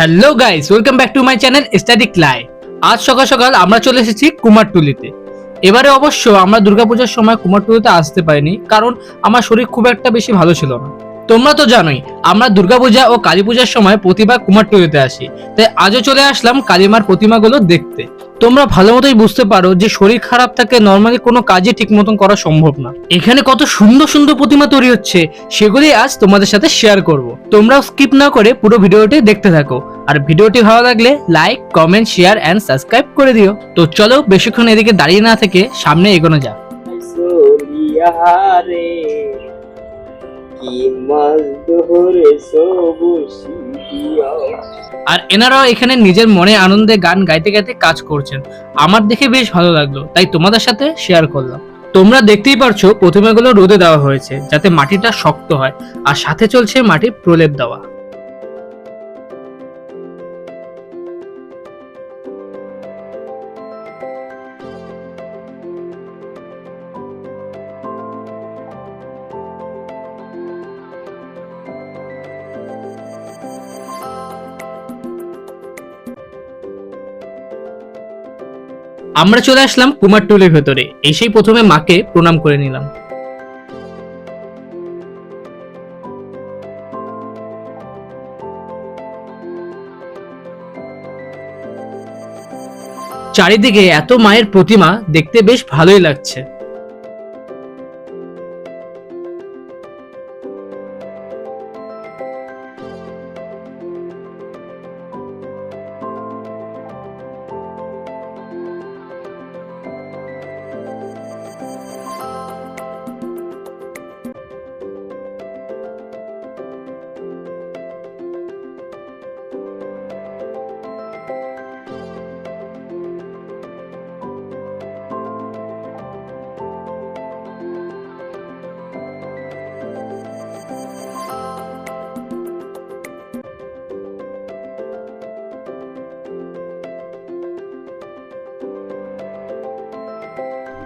Hello guys welcome back to my channel static লাই আজ সকাল সকাল আমরা চলে এসেছি কুমারটুলিতে। এবারে অবশ্য আমরা দুর্গাপূজার সময় কুমারটুলিতে আসতে পারিনি, কারণ আমার শরীর খুব একটা বেশি ভালো ছিল না। তোমরা তো জানোই, আমরা দুর্গাপূজা ও কালী পূজার সময় প্রতিবার কুমারটুলিতে আসি। তাই আজও চলে আসলাম কালীমার প্রতিমাগুলো দেখতে। তোমরা ভালো মতোই বুঝতে পারো যে শরীর খারাপ থাকে নর্মালি কোনো কাজই ঠিক মতন করা সম্ভব না। এখানে কত সুন্দর সুন্দর প্রতিমা তৈরি হচ্ছে সেগুলি আজ তোমাদের সাথে শেয়ার করব। তোমরাও স্কিপ না করে পুরো ভিডিওটি দেখতে থাকো। আর ভিডিওটি ভালো লাগলে like comment share and subscribe করে দিও। তো চলো বেশিক্ষণ এদিকে দাঁড়িয়ে না থেকে সামনে এগোনো যাক। দিয়া আর এনারাও এখানে নিজের মনে আনন্দে গান গাইতে গাইতে কাজ করছেন। আমার দেখে বেশ ভালো লাগল তাই তোমাদের সাথে শেয়ার করলাম। তোমরা দেখতেই পারছ প্রতিমাগুলো রোদে দেওয়া হয়েছে যাতে মাটিটা শক্ত হয় আর সাথে চলছে মাটির প্রলেপ দেওয়া। আমরা চলে আসলাম কুমারটুলির ভেতরে। এসেই প্রথমে মাকে প্রণাম করে নিলাম। চারিদিকে এত মায়ের প্রতিমা দেখতে বেশ ভালোই লাগছে।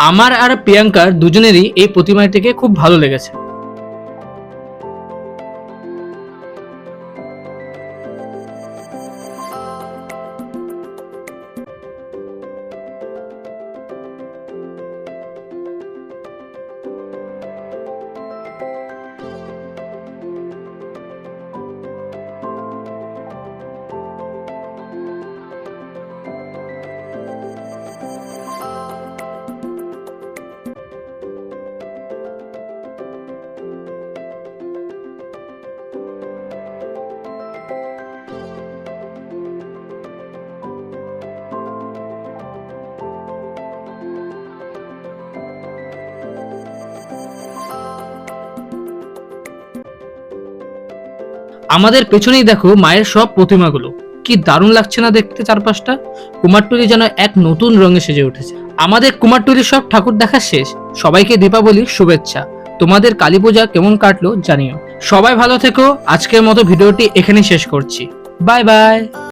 আমার আর প্রিয়াঙ্কার দুজনেরই এই প্রতিমাটিকে খুব ভালো লেগেছে। আমাদের পেছনেই দেখো মায়ের সব প্রতিমাগুলো। কি দারুণ লাগছে না দেখতে চারপাশটা? কুমারটুলি যেন এক নতুন রঙে সেজে উঠেছে। আমাদের কুমারটুলির সব ঠাকুর দেখা শেষ। সবাইকে দীপাবলির শুভেচ্ছা। তোমাদের কালী পূজা কেমন কাটলো জানিও। সবাই ভালো থেকো। আজকের মতো ভিডিওটি এখানেই শেষ করছি। Bye bye.